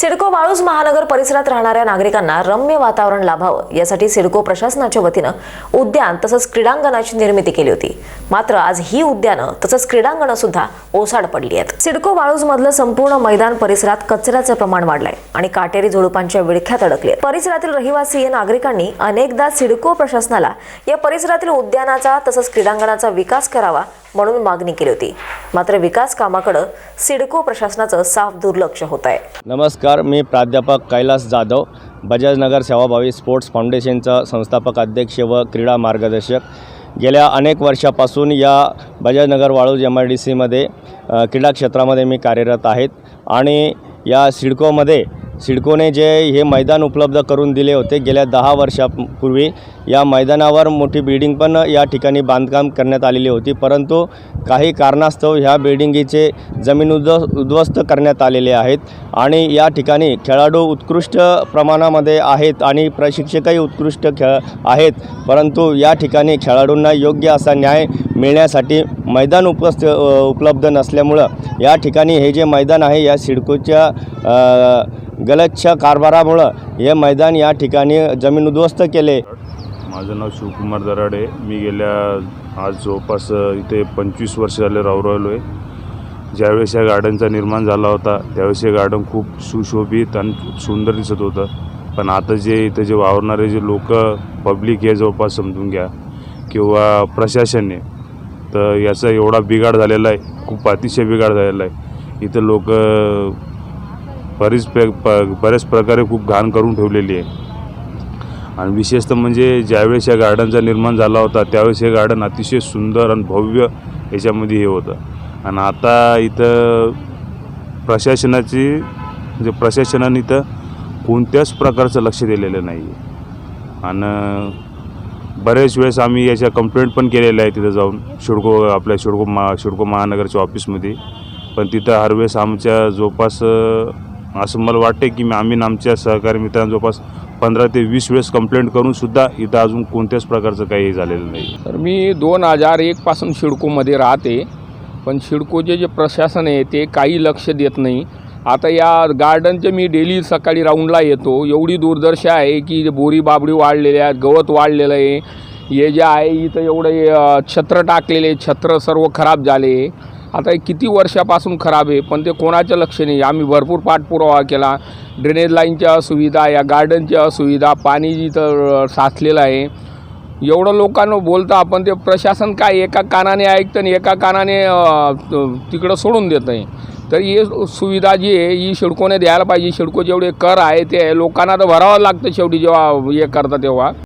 सिडको वाळूज महानगर परिसरात राहणाऱ्या नागरिकांना रम्य वातावरण लाभावं यासाठी सिडको प्रशासनाच्या वतीनं उद्यान तसंच क्रीडांगणाची निर्मिती केली होती. मात्र आज ही उद्यानं तसंच क्रीडांगणं सुद्धा ओसाड पडली आहेत. सिडको वाळूज मधलं संपूर्ण मैदान परिसरात कचऱ्याचं प्रमाण वाढलंय आणि काटेरी झुडुपांच्या विळख्यात अडकले परिसरातील रहिवासी नागरिकांनी अनेकदा सिडको प्रशासनाला या परिसरातील उद्यानाचा तसंच क्रीडांगणाचा विकास करावा म्हणून मागणी केली होती. मात्र विकास कामाकडे सिडको प्रशासनाचं साफ दुर्लक्ष होत आहे. नमस्कार मी प्राध्यापक कैलास जाधव बजाजनगर सेवाभावी स्पोर्ट्स फाउंडेशनचा संस्थापक अध्यक्ष व क्रीडा मार्गदर्शक. गेल्या अनेक वर्षापासून या Bajajnagar Waluj M I D सीमध्ये क्रीडा क्षेत्रामध्ये मी कार्यरत आहेत आणि या सिडकोमध्ये सिडकोने जे हे मैदान उपलब्ध करून दिले होते गेल्या दहा वर्षापूर्वी. या मैदानावर मोठी बिल्डिंग पण या ठिकाणी बांधकाम करण्यात आलेली होती. परंतु काही कारणास्तव ह्या बिल्डिंगीचे जमीन उद्व उद्ध्वस्त करण्यात आलेले आहेत आणि या ठिकाणी खेळाडू उत्कृष्ट प्रमाणामध्ये आहेत आणि प्रशिक्षकही उत्कृष्ट खेळ आहेत. परंतु या ठिकाणी खेळाडूंना योग्य असा न्याय मिळण्यासाठी मैदान उपस्थ उपलब्ध नसल्यामुळं या ठिकाणी हे जे मैदान आहे या सिडकोच्या गलच्छ गलतच्या कारभारामुळं हे मैदान या ठिकाणी जमीन उद्ध्वस्त केले. माझं नाव शिवकुमार दराडे. मी गेल्या आज जवळपास इथे पंचवीस वर्ष झाले राहू राहिलो आहे ज्यावेळेस या गार्डनचा निर्माण झाला होता त्यावेळेस हे गार्डन खूप सुशोभित आणि सुंदर दिसत होतं. पण आता जे इथे जे वावरणारे जे लोक पब्लिक हे जवळपास समजून घ्या किंवा प्रशासन आहे तर याचा एवढा बिघाड झालेला आहे खूप अतिशय बिघाड झालेला आहे. इथं लोक बरीच पे प बऱ्याच प्रकारे खूप घाण करून ठेवलेली आहे. आणि विशेषतः म्हणजे ज्यावेळेस या गार्डनचा निर्माण झाला होता त्यावेळेस हे गार्डन अतिशय सुंदर आणि भव्य याच्यामध्ये हे होतं. आणि आता इथं प्रशासनाची म्हणजे प्रशासनाने इथं कोणत्याच प्रकारचं लक्ष दिलेलं नाही आहे आणि बरेच वेळेस आम्ही याच्या कंप्लेंट पण केलेल्या आहे तिथं जाऊन शिडको आपल्या शिडको मा शिडको महानगरच्या ऑफिसमध्ये पण तिथं हर वेळेस आमच्या जवळपास असं मला वाटते की मी आम्ही आमच्या सहकारी मित्रांना जवळपास पंधरा ते वीस वेळेस कंप्लेंट करूनसुद्धा इथं अजून कोणत्याच प्रकारचं काही झालेलं नाही. तर मी दोन हजार एकपासून शिडकोमध्ये राहते. पण शिडकोचे जे प्रशासन आहे ते काही लक्ष देत नाही. आता या गार्डनचे मी डेली सकाळी राऊंडला येतो. एवढी दुर्दशा आहे की बोरी बाबडी वाढलेल्या आहेत गवत वाढलेलं आहे. हे जे आहे इथं एवढं छत्र टाकलेले छत्र सर्व खराब झाले. आता हे किती वर्षापासून खराब आहे पण ते कोणाच्या लक्ष नाही आम्ही भरपूर पाठपुरावा केला. ड्रेनेज लाईनच्या असुविधा या गार्डनच्या असुविधा पाणी जिथं साचलेलं आहे. एवढं लोकांना बोलतं आपण ते प्रशासन काय एका कानाने ऐकतं आणि एका कानाने तिकडं सोडून देतं आहे तर ही सुविधा जी आहे ही शिडकोने द्यायला पाहिजे. शिडको जेवढे कर आहे ते लोकांना तर भरावं लागतं शेवटी जेव्हा हे करता तेव्हा.